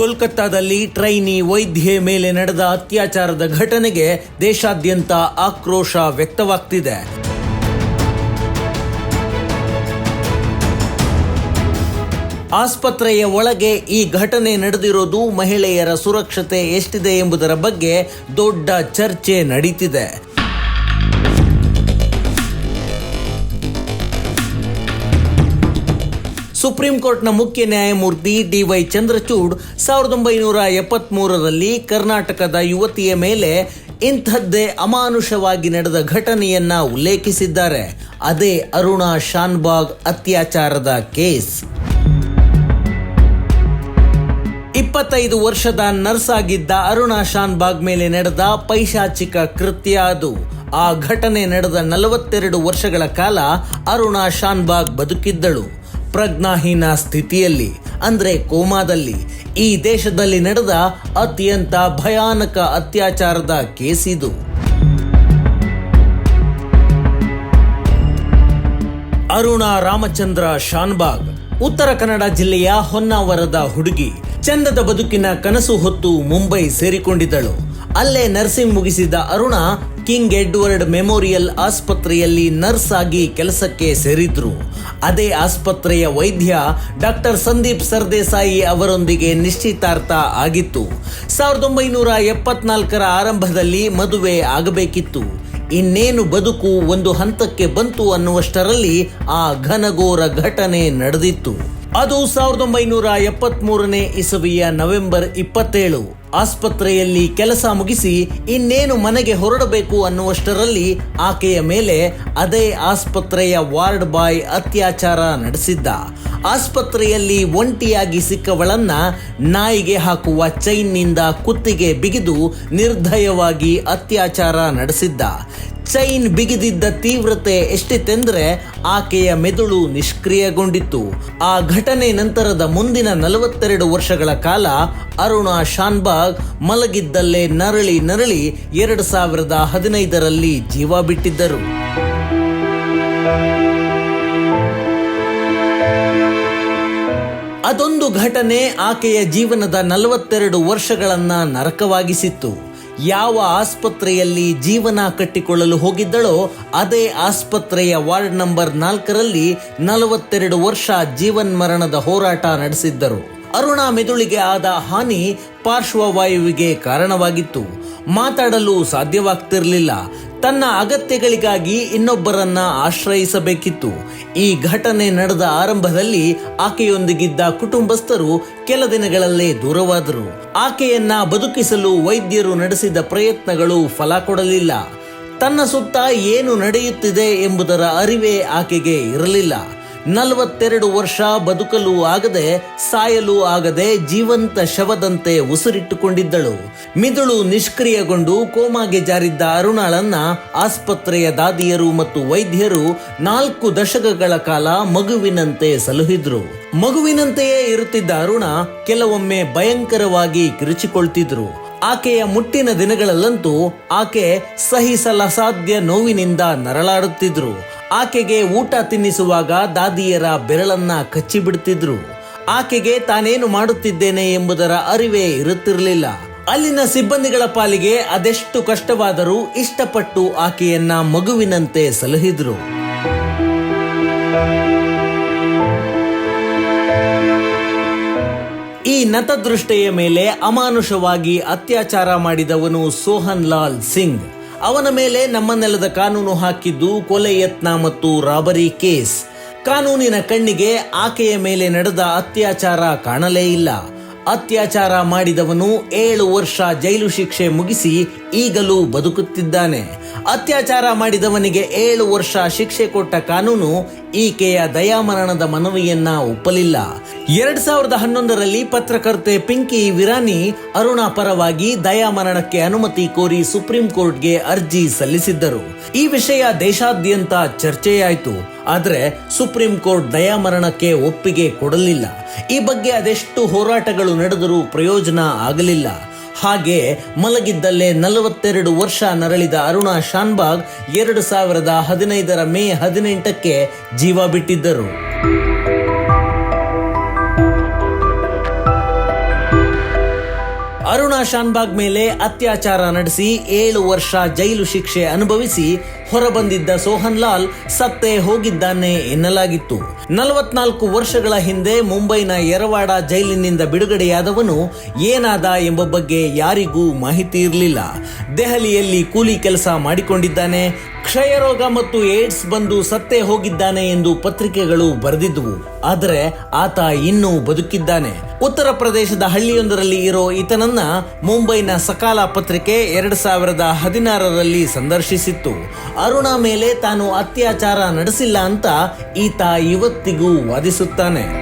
ಕೋಲ್ಕತ್ತಾದಲ್ಲಿ ಟ್ರೈನಿ ವೈದ್ಯೆ ಮೇಲೆ ನಡೆದ ಅತ್ಯಾಚಾರದ ಘಟನೆಗೆ ದೇಶಾದ್ಯಂತ ಆಕ್ರೋಶ ವ್ಯಕ್ತವಾಗ್ತಿದೆ. ಆಸ್ಪತ್ರೆಯ ಒಳಗೆ ಈ ಘಟನೆ ನಡೆದಿರೋದು ಮಹಿಳೆಯರ ಸುರಕ್ಷತೆ ಎಷ್ಟಿದೆ ಎಂಬುದರ ಬಗ್ಗೆ ದೊಡ್ಡ ಚರ್ಚೆ ನಡೀತಿದೆ. ಸುಪ್ರೀಂ ಕೋರ್ಟ್ನ ಮುಖ್ಯ ನ್ಯಾಯಮೂರ್ತಿ ಡಿವೈ ಚಂದ್ರಚೂಡ್ ಸಾವಿರದ ಒಂಬೈನೂರ ಎಪ್ಪತ್ಮೂರರಲ್ಲಿ ಕರ್ನಾಟಕದ ಯುವತಿಯ ಮೇಲೆ ಇಂಥದ್ದೇ ಅಮಾನುಷವಾಗಿ ನಡೆದ ಘಟನೆಯನ್ನ ಉಲ್ಲೇಖಿಸಿದ್ದಾರೆ. ಅದೇ ಅರುಣಾ ಶಾನ್ಬಾಗ್ ಅತ್ಯಾಚಾರದ ಕೇಸ್. ಇಪ್ಪತ್ತೈದು ವರ್ಷದ ನರ್ಸ್ ಆಗಿದ್ದ ಅರುಣಾ ಶಾನ್ಬಾಗ್ ಮೇಲೆ ನಡೆದ ಪೈಶಾಚಿಕ ಕೃತ್ಯ ಅದು. ಆ ಘಟನೆ ನಡೆದ ನಲವತ್ತೆರಡು ವರ್ಷಗಳ ಕಾಲ ಅರುಣಾ ಶಾನ್ಬಾಗ್ ಬದುಕಿದ್ದಳು. ಪ್ರಜ್ಞಾಹೀನ ಸ್ಥಿತಿಯಲ್ಲಿ, ಅಂದ್ರೆ ಕೋಮಾದಲ್ಲಿ, ಈ ದೇಶದಲ್ಲಿ ನಡೆದ ಅತ್ಯಂತ ಭಯಾನಕ ಅತ್ಯಾಚಾರದ ಕೇಸಿದು. ಅರುಣಾ ರಾಮಚಂದ್ರ ಶಾನ್ಬಾಗ್, ಉತ್ತರ ಕನ್ನಡ ಜಿಲ್ಲೆಯ ಹೊನ್ನಾವರದ ಹುಡುಗಿ, ಚಂದದ ಬದುಕಿನ ಕನಸು ಹೊತ್ತು ಮುಂಬೈ ಸೇರಿಕೊಂಡಿದ್ದಳು. ಅಲ್ಲೇ ನರ್ಸಿಂಗ್ ಮುಗಿಸಿದ ಅರುಣ ಕಿಂಗ್ ಎಡ್ವರ್ಡ್ ಮೆಮೋರಿಯಲ್ ಆಸ್ಪತ್ರೆಯಲ್ಲಿ ನರ್ಸ್ ಆಗಿ ಕೆಲಸಕ್ಕೆ ಸೇರಿದ್ರು. ಅದೇ ಆಸ್ಪತ್ರೆಯ ವೈದ್ಯ ಡಾಕ್ಟರ್ ಸಂದೀಪ್ ಸರ್ದೇಸಾಯಿ ಅವರೊಂದಿಗೆ ನಿಶ್ಚಿತಾರ್ಥ ಆಗಿತ್ತು. ಸಾವಿರದ ಒಂಬೈನೂರ ಎಪ್ಪತ್ನಾಲ್ಕರ ಆರಂಭದಲ್ಲಿ ಮದುವೆ ಆಗಬೇಕಿತ್ತು. ಇನ್ನೇನು ಬದುಕು ಒಂದು ಹಂತಕ್ಕೆ ಬಂತು ಅನ್ನುವಷ್ಟರಲ್ಲಿ ಆ ಘನಘೋರ ಘಟನೆ ನಡೆದಿತ್ತು. ಅದು ಸಾವಿರದ ಒಂಬೈನೂರ ಎಪ್ಪತ್ಮೂರನೇ ಇಸವಿಯ ನವೆಂಬರ್ ಇಪ್ಪತ್ತೇಳು. ಆಸ್ಪತ್ರೆಯಲ್ಲಿ ಕೆಲಸ ಮುಗಿಸಿ ಇನ್ನೇನು ಮನೆಗೆ ಹೊರಡಬೇಕು ಅನ್ನುವಷ್ಟರಲ್ಲಿ ಆಕೆಯ ಮೇಲೆ ಅದೇ ಆಸ್ಪತ್ರೆಯ ವಾರ್ಡ್ ಬಾಯ್ ಅತ್ಯಾಚಾರ ನಡೆಸಿದ್ದ. ಆಸ್ಪತ್ರೆಯಲ್ಲಿ ಒಂಟಿಯಾಗಿ ಸಿಕ್ಕವಳನ್ನ ನಾಯಿಗೆ ಹಾಕುವ ಚೈನ್ನಿಂದ ಕುತ್ತಿಗೆ ಬಿಗಿದು ನಿರ್ದಯವಾಗಿ ಅತ್ಯಾಚಾರ ನಡೆಸಿದ್ದ. ಚೈನ್ ಬಿಗಿದಿದ್ದ ತೀವ್ರತೆ ಎಷ್ಟಿತ್ತೆಂದ್ರೆ ಆಕೆಯ ಮೆದುಳು ನಿಷ್ಕ್ರಿಯಗೊಂಡಿತ್ತು. ಆ ಘಟನೆ ನಂತರದ ಮುಂದಿನ ನಲವತ್ತೆರಡು ವರ್ಷಗಳ ಕಾಲ ಅರುಣಾ ಶಾನ್ಬಾಗ್ ಮಲಗಿದ್ದಲ್ಲೇ ನರಳಿ ನರಳಿ ಎರಡು ಸಾವಿರದ ಹದಿನೈದರಲ್ಲಿ ಜೀವ ಬಿಟ್ಟಿದ್ದರು. ಅದೊಂದು ಘಟನೆ ಆಕೆಯ ಜೀವನದ ನಲವತ್ತೆರಡು ವರ್ಷಗಳನ್ನ ನರಕವಾಗಿಸಿತ್ತು. ಯಾವ ಆಸ್ಪತ್ರೆಯಲ್ಲಿ ಜೀವನ ಕಟ್ಟಿಕೊಳ್ಳಲು ಹೋಗಿದ್ದಳೋ ಅದೇ ಆಸ್ಪತ್ರೆಯ ವಾರ್ಡ್ ನಂಬರ್ ನಾಲ್ಕರಲ್ಲಿ ನಲವತ್ತೆರಡು ವರ್ಷ ಜೀವನ್ಮರಣದ ಹೋರಾಟ ನಡೆಸಿದ್ದರು. ಅರುಣಾ ಮೆದುಳಿಗೆ ಆದ ಹಾನಿ ಪಾರ್ಶ್ವವಾಯುವಿಗೆ ಕಾರಣವಾಗಿತ್ತು. ಮಾತಾಡಲು ಸಾಧ್ಯವಾಗ್ತಿರ್ಲಿಲ್ಲ. ತನ್ನ ಅಗತ್ಯಗಳಿಗಾಗಿ ಇನ್ನೊಬ್ಬರನ್ನ ಆಶ್ರಯಿಸಬೇಕಿತ್ತು. ಈ ಘಟನೆ ನಡೆದ ಆರಂಭದಲ್ಲಿ ಆಕೆಯೊಂದಿಗಿದ್ದ ಕುಟುಂಬಸ್ಥರು ಕೆಲ ದಿನಗಳಲ್ಲೇ ದೂರವಾದರು. ಆಕೆಯನ್ನ ಬದುಕಿಸಲು ವೈದ್ಯರು ನಡೆಸಿದ ಪ್ರಯತ್ನಗಳು ಫಲ ಕೊಡಲಿಲ್ಲ. ತನ್ನ ಸುತ್ತ ಏನು ನಡೆಯುತ್ತಿದೆ ಎಂಬುದರ ಅರಿವೇ ಆಕೆಗೆ ಇರಲಿಲ್ಲ. ನಲವತ್ತೆರಡು ವರ್ಷ ಬದುಕಲು ಆಗದೆ, ಸಾಯಲು ಆಗದೆ ಜೀವಂತ ಶವದಂತೆ ಉಸಿರಿಟ್ಟುಕೊಂಡಿದ್ದಳು. ಮಿದುಳು ನಿಷ್ಕ್ರಿಯಗೊಂಡು ಕೋಮಾಗೆ ಜಾರಿದ್ದ ಅರುಣಾಳನ್ನ ಆಸ್ಪತ್ರೆಯ ದಾದಿಯರು ಮತ್ತು ವೈದ್ಯರು ನಾಲ್ಕು ದಶಕಗಳ ಕಾಲ ಮಗುವಿನಂತೆ ಸಲುಹಿದ್ರು. ಮಗುವಿನಂತೆಯೇ ಇರುತ್ತಿದ್ದ ಅರುಣ ಕೆಲವೊಮ್ಮೆ ಭಯಂಕರವಾಗಿ ಕಿರುಚಿಕೊಳ್ತಿದ್ರು. ಆಕೆಯ ಮುಟ್ಟಿನ ದಿನಗಳಲ್ಲಂತೂ ಆಕೆ ಸಹಿಸಲಸಾಧ್ಯ ನೋವಿನಿಂದ ನರಳಾಡುತ್ತಿದ್ರು. ಆಕೆಗೆ ಊಟ ತಿನ್ನಿಸುವಾಗ ದಾದಿಯರ ಬೆರಳನ್ನ ಕಚ್ಚಿಬಿಡ್ತಿದ್ರು. ಆಕೆಗೆ ತಾನೇನು ಮಾಡುತ್ತಿದ್ದೇನೆ ಎಂಬುದರ ಅರಿವೇ ಇರುತ್ತಿರಲಿಲ್ಲ. ಅಲ್ಲಿನ ಸಿಬ್ಬಂದಿಗಳ ಪಾಲಿಗೆ ಅದೆಷ್ಟು ಕಷ್ಟವಾದರೂ ಇಷ್ಟಪಟ್ಟು ಆಕೆಯನ್ನ ಮಗುವಿನಂತೆ ಸಲಹಿದ್ರು. ಈ ನತದೃಷ್ಟೆಯ ಮೇಲೆ ಅಮಾನುಷವಾಗಿ ಅತ್ಯಾಚಾರ ಮಾಡಿದವನು ಸೋಹನ್ ಲಾಲ್ ಸಿಂಗ್. ಅವನ ಮೇಲೆ ನಮ್ಮ ನೆಲದ ಕಾನೂನು ಹಾಕಿದ್ದು ಕೊಲೆ ಯತ್ನ ಮತ್ತು ರಾಬರಿ ಕೇಸ್. ಕಾನೂನಿನ ಕಣ್ಣಿಗೆ ಆಕೆಯ ಮೇಲೆ ನಡೆದ ಅತ್ಯಾಚಾರ ಕಾಣಲೇ ಇಲ್ಲ. ಅತ್ಯಾಚಾರ ಮಾಡಿದವನು ಏಳು ವರ್ಷ ಜೈಲು ಶಿಕ್ಷೆ ಮುಗಿಸಿ ಈಗಲೂ ಬದುಕುತ್ತಿದ್ದಾನೆ. ಅತ್ಯಾಚಾರ ಮಾಡಿದವನಿಗೆ ಏಳು ವರ್ಷ ಶಿಕ್ಷೆ ಕೊಟ್ಟ ಕಾನೂನು ಈಕೆಯ ದಯಾಮರಣದ ಮನವಿಯನ್ನ ಒಪ್ಪಲಿಲ್ಲ. ಎರಡ್ ಸಾವಿರದ ಹನ್ನೊಂದರಲ್ಲಿ ಪತ್ರಕರ್ತೆ ಪಿಂಕಿ ವಿರಾನಿ ಅರುಣಾ ಪರವಾಗಿ ದಯಾಮರಣಕ್ಕೆ ಅನುಮತಿ ಕೋರಿ ಸುಪ್ರೀಂ ಕೋರ್ಟ್ಗೆ ಅರ್ಜಿ ಸಲ್ಲಿಸಿದ್ದರು. ಈ ವಿಷಯ ದೇಶಾದ್ಯಂತ ಚರ್ಚೆಯಾಯಿತು. ಆದರೆ ಸುಪ್ರೀಂ ಕೋರ್ಟ್ ದಯಾಮರಣಕ್ಕೆ ಒಪ್ಪಿಗೆ ಕೊಡಲಿಲ್ಲ. ಈ ಬಗ್ಗೆ ಅದೆಷ್ಟು ಹೋರಾಟಗಳು ನಡೆದರೂ ಪ್ರಯೋಜನ ಆಗಲಿಲ್ಲ. ಹಾಗೆ ಮಲಗಿದ್ದಲ್ಲೇ ನಲವತ್ತೆರಡು ವರ್ಷ ನರಳಿದ ಅರುಣಾ ಶಾನ್ಬಾಗ್ ಎರಡು ಸಾವಿರದ ಹದಿನೈದರ ಮೇ ಹದಿನೆಂಟಕ್ಕೆ ಜೀವ ಬಿಟ್ಟಿದ್ದರು. ಶಾನ್ಬಾಗ್ ಮೇಲೆ ಅತ್ಯಾಚಾರ ನಡೆಸಿ ಏಳು ವರ್ಷ ಜೈಲು ಶಿಕ್ಷೆ ಅನುಭವಿಸಿ ಹೊರಬಂದಿದ್ದ ಸೋಹನ್ ಲಾಲ್ ಸತ್ತೇ ಹೋಗಿದ್ದಾನೆ ಎನ್ನಲಾಗಿತ್ತು. ನಲವತ್ನಾಲ್ಕು ವರ್ಷಗಳ ಹಿಂದೆ ಮುಂಬೈನ ಯರವಾಡ ಜೈಲಿನಿಂದ ಬಿಡುಗಡೆಯಾದವನು ಏನಾದ ಎಂಬ ಬಗ್ಗೆ ಯಾರಿಗೂ ಮಾಹಿತಿ ಇರಲಿಲ್ಲ. ದೆಹಲಿಯಲ್ಲಿ ಕೂಲಿ ಕೆಲಸ ಮಾಡಿಕೊಂಡಿದ್ದಾನೆ, ಕ್ಷಯರೋಗ ಮತ್ತು ಏಡ್ಸ್ ಬಂದು ಸತ್ತೇ ಹೋಗಿದ್ದಾನೆ ಎಂದು ಪತ್ರಿಕೆಗಳು ಬರೆದಿದ್ದವು ಆದರೆ ಆತ ಇನ್ನೂ ಬದುಕಿದ್ದಾನೆ. ಉತ್ತರ ಪ್ರದೇಶದ ಹಳ್ಳಿಯೊಂದರಲ್ಲಿ ಇರೋ ಈತನನ್ನ ಮುಂಬೈನ ಸಕಾಲ ಪತ್ರಿಕೆ ಎರಡು ಸಾವಿರದ ಹದಿನಾರರಲ್ಲಿ ಸಂದರ್ಶಿಸಿತ್ತು. ಅರುಣ ಮೇಲೆ ತಾನು ಅತ್ಯಾಚಾರ ನಡೆಸಿಲ್ಲ ಅಂತ ಈತ ಇವತ್ತಿಗೂ ವಾದಿಸುತ್ತಾನೆ.